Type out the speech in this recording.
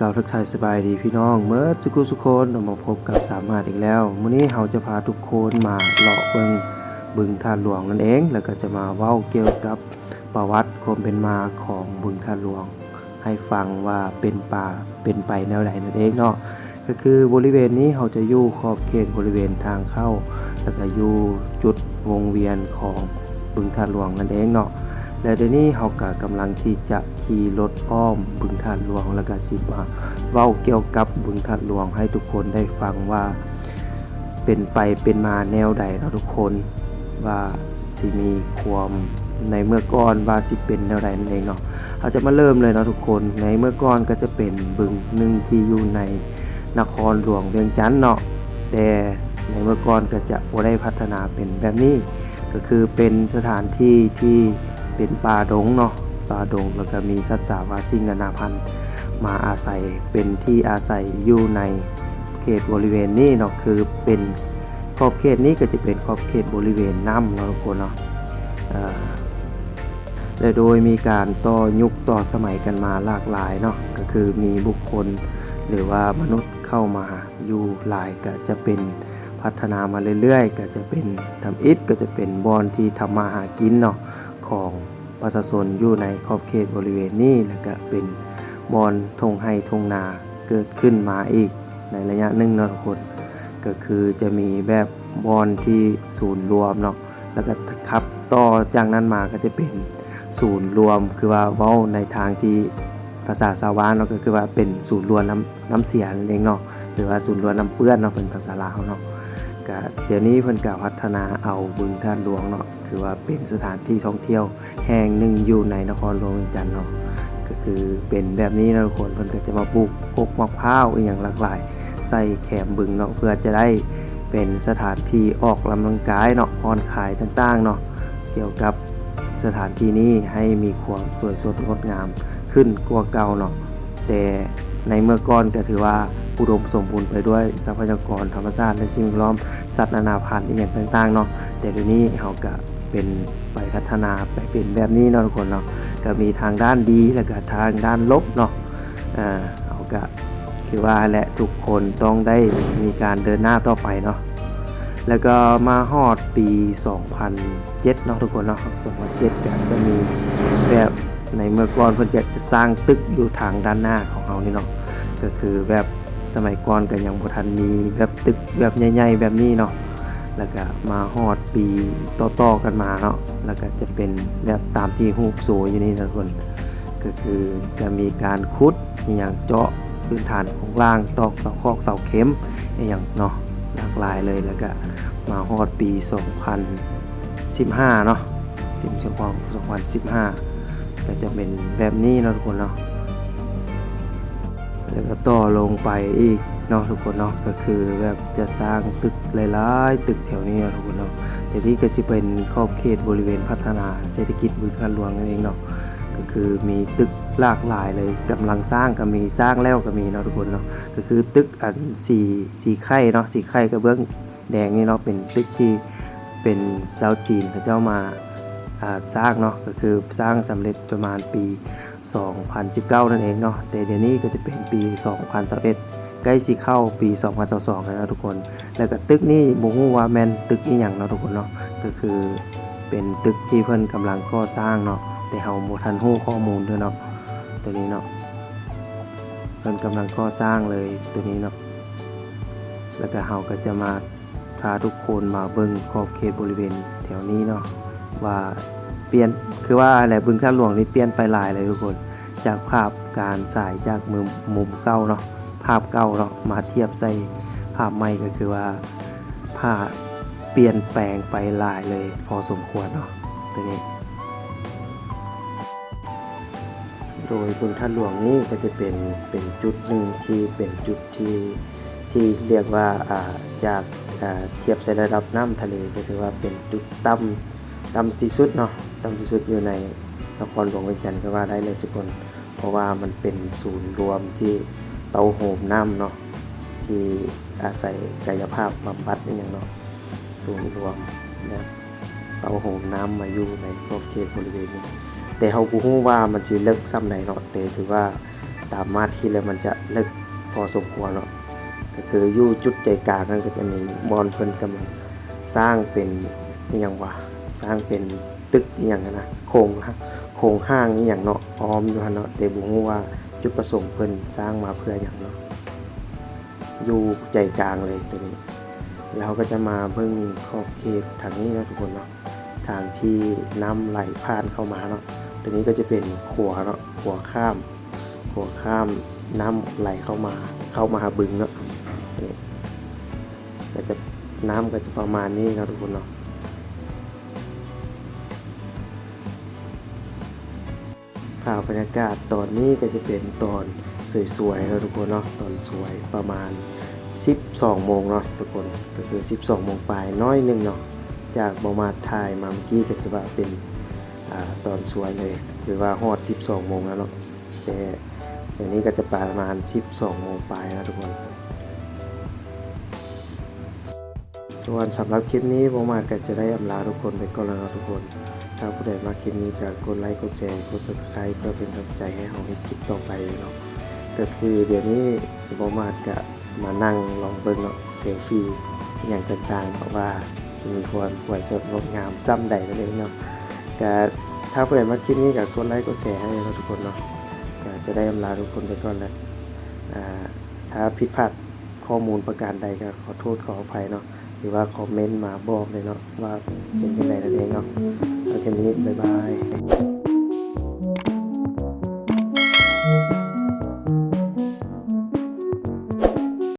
กล่าวทักทายสบายดีพี่น้องเมื่อสุกุสุคนมาพบกับสามารถอีกแล้วมื้อนี้เราจะพาทุกคนมาเลาะเบิงบึงท่าหลวงนั่นเอง แล้วก็จะมาเว้าเกี่ยวกับประวัติความเป็นมาของบึงท่าหลวง ให้ฟังว่าเป็นป่าเป็นไปแนวใดนั่นเองเนาะก็คือบริเวณนี้เราจะอยู่ขอบเขตบริเวณทางเข้า แล้วก็อยู่จุดวงเวียนของบึงท่าหลวงนั่นเองเนาะ และเดี๋ยวนี้เราก็กำลังที่จะขี่รถอ้อมบึงท่าหลวงแล้วก็สิมาเว้าเกี่ยวกับบึงท่าหลวงให้ทุกคนได้ฟังว่า เป็นไปเป็นมาแนวใดเนาะทุกคนว่าสิมีความในเมื่อก่อนว่าสิเป็นแนวใดนั่นเองเนาะเราจะมาเริ่มเลยเนาะทุกคนในเมื่อก่อนก็จะเป็นบึงหนึ่งที่อยู่ในนครหลวงเวียงจันทน์เนาะแต่ในเมื่อก่อนก็จะบ่ได้พัฒนาเป็นแบบนี้ ก็คือเป็นสถานที่ที่ เป็นป่าดงเนาะป่าดงแล้วก็มีสัตว์สาวาสิ่งนานาพันธุ์มาอาศัยเป็นที่อาศัยอยู่ในเขตบริเวณนี้เนาะคือเป็นขอบเขตนี้ก็จะเป็นขอบเขตบริเวณน้ำเนาะทุกคนเนาะและโดยมีการต่อยุคต่อสมัยกันมาหลากหลายเนาะก็คือมีบุคคลหรือว่ามนุษย์เข้ามาอยู่หลายก็จะเป็นพัฒนามาเรื่อยๆ ก็จะเป็นทำอิฐก็จะเป็นบอนที่ทำมาหากินเนาะ ของประชาชนอยู่ในขอบเขตบริเวณนี้แล้วก็เป็นบอนทงไห้ทงนาเกิดขึ้นมาอีกในระยะหนึ่งนะทุกคน ก็คือจะมีแบบบอนที่ศูนย์รวมเนาะแล้วก็ขับต่อจากนั้นมาก็จะเป็นศูนย์รวมคือว่าเว้าในทางที่ภาษาชาวานเนาะก็คือว่าเป็นศูนย์รวมน้ำน้ำเสียนั่นเองเนาะหรือว่าศูนย์รวมน้ำเปื้อนเนาะเป็นภาษาลาวเนาะ เดี๋ยวนี้เพิ่นก็พัฒนาเอาบึงท่าหลวงเนาะคือว่าเป็นสถานที่ท่องเที่ยวแห่งหนึ่งอยู่ในนครหลวงเวียงจันทน์เนาะก็คือเป็นแบบนี้นะทุกคนเพิ่นก็จะมาปลูกกกมะพร้าวอีกอย่างหลากหลาย ใส่แขมบึงเนาะเพื่อจะได้เป็นสถานที่ออกกำลังกายเนาะผ่อนคลายต่างๆเนาะเกี่ยวกับสถานที่นี้ให้มีความสวยสดงดงามขึ้นกว่าเก่าเนาะแต่ ในเมื่อก่อนก็ถือว่าอุดมสมบูรณ์ไปด้วยทรัพยากรธรรมชาติและสิ่งแวดล้อมสัตว์นานาพันธุ์อหย่างต่างๆเนาะแต่เดี๋ยวนี้เขาก็เป็นไปพัฒนาไปเป็นแบบนี้เนาะทุกคนเนาะก็มีทางด้านดีแล้วก็ทางด้านลบเนาะอ่าเขาก็คือว่าและทุกคนต้องได้มีการเดินหน้าต่อไปเนาะแล้วก็มาฮอดปี 2007เนาะทุกคนเนาะ2007ก็จะมีแบบในเมื่อก่อนเพิ่นก็จะสร้างตึกอยู่ทางด้านหน้าของเรานี่เนาะ ก็คือแบบสมัยก่อนก็ยังบ่ทันมีแบบตึกแบบใหญ่ๆแบบนี้เนาะแล้วก็มาฮอดปีต่อๆกันมาเนาะแล้วก็จะเป็นแบบตามที่รูปโซอยู่นี่นะทุกคนก็คือจะมีการขุดอย่างเจาะพื้นฐานของล่างตอกเสาคอกเสาเข็มอย่างเนาะหลากหลายเลยแล้วก็มาฮอดปี 2015 เนาะสิ่งของ2015ก็จะเป็นแบบนี้เนาะทุกคนเนาะ แล้วก็ต่อลงไปอีกเนาะทุกคนเนาะก็คือแบบจะสร้างตึกหลายๆตึกแถวนี้เนาะทุกคนเนาะแต่นี้ก็จะเป็นขอบเขตบริเวณพัฒนาเศรษฐกิจบึงการหลวงนั่นเองเนาะก็คือมีตึกหลากหลายเลยกำลังสร้างก็มีสร้างแล้วก็มีเนาะทุกคนเนาะก็คือตึกอันสีสีไข่เนาะสีไข่กระเบื้องแดงนี่เนาะเป็นตึกที่เป็นชาวจีนเขาเจ้ามา สร้างเนาะก็คือสร้างสำเร็จประมาณปี 2019 นั่นเองเนาะแต่เดี๋ยวนี้ก็จะเป็นปี 2021 ใกล้สิเข้าปี 2022แล้วนะทุกคน แล้วก็ตึกนี้บ่ฮู้ว่าแม่นตึกอีหยังเนาะทุกคนเนาะก็คือเป็นตึกที่เพิ่นกำลังก่อสร้างเนาะแต่เฮาบ่ทันฮู้ข้อมูลด้วยเนาะตัวนี้เนาะเพิ่นกำลังก่อสร้างเลยตัวนี้เนาะแล้วก็เฮาก็จะมาพาทุกคนมาเบิ่งขอบเขตบริเวณแถวนี้เนาะ ว่าเปลี่ยนคือว่าอะไรบึงท่าหลวงนี่เปลี่ยนไปหลายเลยทุกคน จากภาพการสายจากมุมมุมเก่าเนาะภาพเก่าเนาะมาเทียบใส่ภาพใหม่ก็คือว่าภาพเปลี่ยนแปลงไปหลายเลยพอสมควรเนาะตัวนี้ โดยบึงท่าหลวงนี้ก็จะเป็นเป็นจุดหนึ่งที่เป็นจุดที่ที่เรียกว่าาจากาเทียบใส่ระดับน้ำทะเลก็ถือว่าเป็นจุดต่ำ ต่ำที่สุดเนาะต่ำที่สุดอยู่ในนครหลวงเวียงจันทร์ก็ว่าได้เลยทุกคน เพราะว่ามันเป็นศูนย์รวมที่เตาโหมน้ำเนาะที่อาศัยกายภาพบำบัดอย่างเนาะศูนย์รวมนะเตาโหมน้ำมาอยู่ในขอบเขตบริเวณนี้แต่เขาบ่ฮู้ว่ามันสิเลิกซ้ำไหนเนาะแต่ถือว่าตามมาที่แล้วมันจะลึกพอสมควรเนาะก็คืออยู่จุดใจกลางนั้นก็จะมีบอนเพิ่นกำลังสร้างเป็นอย่างว่า สร้างเป็นตึกอย่างนั้นะโครงโครงห้างอย่างเนาะอ้อมอยู่หันเนาะแต่บ่ฮู้ว่าจุดประสงค์เพิ่นสร้างมาเพื่อหยังเนาะอยู่ใจกลางเลยตัวนี้เราก็จะมาเบิ่งขอบเขตทางนี้นะทุกคนเนาะทางที่น้ำไหลผ่านเข้ามาเนาะตัวนี้ก็จะเป็นขัวเนาะขัวข้ามขัวข้ามน้ำไหลเข้ามาเข้ามาหาบึงเนาะนี้ก็จะน้ำก็จะประมาณนี้นะทุกคนเนาะ ภาพบรรยากาศตอนนี้ก็จะเป็นตอนสวยๆนะทุกคนเนาะตอนสวยประมาณ 12 โมงเนาะทุกคนก็คือ 12 โมงปลายน้อยหนึงเนาะจากบมาถ่ายมาเมื่อกี้ก็ถือว่าเป็นอตอนสวยเลยถือว่าฮอด 12 โมงแล้วเนาะแต่เดี๋ยวนี้ก็จะประมาณ 12 โมงปลายแล้วทุกคน ส่วนสำหรับคลิปนี้ผมอาจก็จะได้อำลาทุกคนไปก่อนแล้วเนาะทุกคน ถ้าผู้ใดมาคลิปนี้ก็กดไลค์กดแชร์กด subscribe เพื่อเป็นกำลังใจให้เราในคลิปต่อไปเนาะก็คือเดี๋ยวนี้ผมาจก็มานั่งลองเบิ่งเนาะเซลฟี่อย่างต่างๆเนาะว่าจะมีความสวยสดงดงามซ้ำใดนั่นเองเนาะก็ถ้าผู้ใดมาคลิปนี้ก็กดไลค์กดแชร์ให้เราทุกคนเนาะก็จะได้อำลาทุกคนไปก่อนแล้วถ้าผิดพลาดข้อมูลประการใดก็ขอโทษขออภัยเนาะหรือว่าคอมเมนต์มาบอกเลยเนาะว่าเป็นยังไงนั่นเองเนาะ โอเคนี้บ๊ายบาย